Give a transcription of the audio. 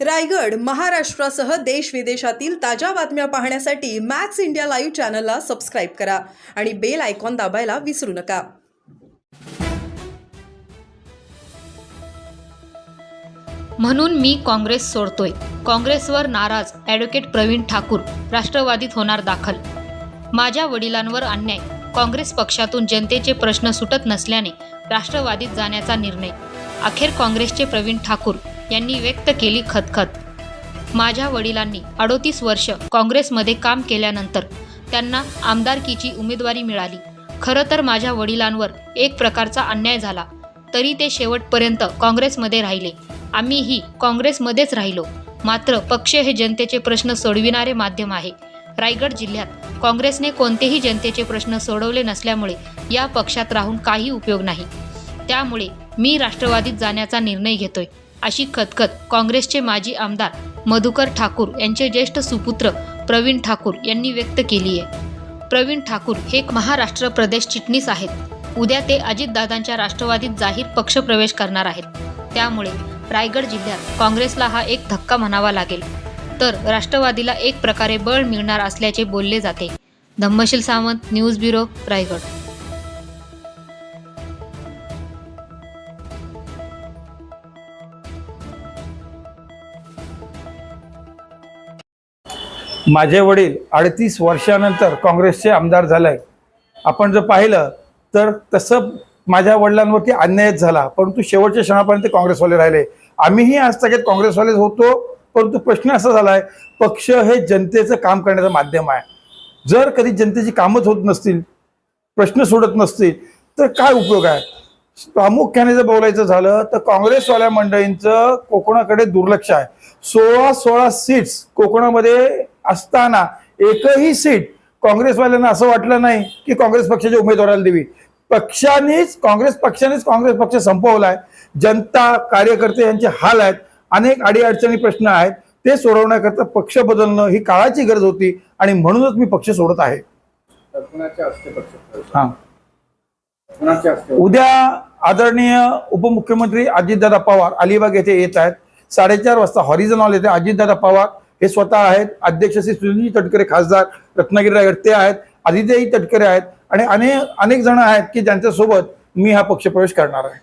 रायगड महाराष्ट्रासह देश विदेशातील ताज्या बातम्या पाहण्यासाठी मॅक्स इंडिया लाईव्ह चॅनलला सबस्क्राईब करा आणि बेल आयकॉन दाबायला विसरू नका. म्हणून मी काँग्रेस सोडतोय. काँग्रेसवर नाराज ॲडव्होकेट प्रवीण ठाकूर राष्ट्रवादीत होणार दाखल. माझ्या वडिलांवर अन्याय. काँग्रेस पक्षातून जनतेचे प्रश्न सुटत नसल्याने राष्ट्रवादीत जाण्याचा निर्णय. अखेर काँग्रेसचे प्रवीण ठाकूर. यांनी व्यक्त केली खतखत. माझ्या वडिलांनी अडोतीस वर्ष काँग्रेसमध्ये काम केल्यानंतर त्यांना आमदारकीची उमेदवारी मिळाली. खरं तर माझ्या वडिलांवर एक प्रकारचा अन्याय झाला तरी ते शेवटपर्यंत काँग्रेसमध्ये राहिले. आम्हीही काँग्रेसमध्येच राहिलो. मात्र पक्ष हे जनतेचे प्रश्न सोडविणारे माध्यम आहे. रायगड जिल्ह्यात काँग्रेसने कोणतेही जनतेचे प्रश्न सोडवले नसल्यामुळे या पक्षात राहून काही उपयोग नाही. त्यामुळे मी राष्ट्रवादीत जाण्याचा निर्णय घेतोय. अशी खतखत काँग्रेसचे माजी आमदार मधुकर ठाकूर यांचे ज्येष्ठ सुपुत्र प्रवीण ठाकूर यांनी व्यक्त केली आहे. प्रवीण ठाकूर हे महाराष्ट्र प्रदेश चिटणीस आहेत. उद्या ते अजितदादांच्या राष्ट्रवादीत जाहीर पक्षप्रवेश करणार आहेत. त्यामुळे रायगड जिल्ह्यात काँग्रेसला हा एक धक्का म्हणावा लागेल. तर राष्ट्रवादीला एक प्रकारे बळ मिळणार असल्याचे बोलले जाते. Dhammasheel Sawant news bureau Raigad. माझे वडील अडतीस वर्षानंतर काँग्रेसचे आमदार झालाय आपण जर पाहिलं तर तसं माझ्या वडिलांवरती अन्यायच झाला. परंतु शेवटच्या क्षणापर्यंत काँग्रेसवाले राहिले. आम्हीही आज सगळ्यात काँग्रेसवालेच होतो परंतु प्रश्न असा झालाय पक्ष हे जनतेचं काम करण्याचं माध्यम आहे. जर कधी जनतेची कामच होत नसतील प्रश्न सोडत नसतील तर काय उपयोग आहे? प्रामुख्याने जर बोलायचं झालं तर काँग्रेसवाल्या मंडळींचं कोकणाकडे दुर्लक्ष आहे. सोळा सोळा सीट्स कोकणामध्ये असताना एकही सीट काँग्रेसवाल्यांना असं वाटलं नाही की काँग्रेस पक्षाच्या उमेदवाराला देवी पक्षानेच काँग्रेस पक्षानेच काँग्रेस पक्ष संपवलाय. जनता कार्यकर्ते यांचे हाल आहेत. अनेक अडीअडचणी प्रश्न आहेत. ते सोडवण्याकरता पक्ष बदलणं ही काळाची गरज होती आणि म्हणूनच मी पक्ष सोडत आहे. हा. उद्या आदरणीय उपमुख्यमंत्री अजितदादा पवार अलिबाग येथे येत आहेत. साडेचार वाजता हॉरिझन हॉल येथे अजितदादा पवार हे स्वतः आहेत. अध्यक्ष श्री सुनीलजी तटकरे खासदार रत्नागिरी रायगड ते आहेत. आदित्यही तटकरे आहेत. आणि अनेक अनेक जण आहेत की ज्यांच्यासोबत मी हा पक्षप्रवेश करणार आहे.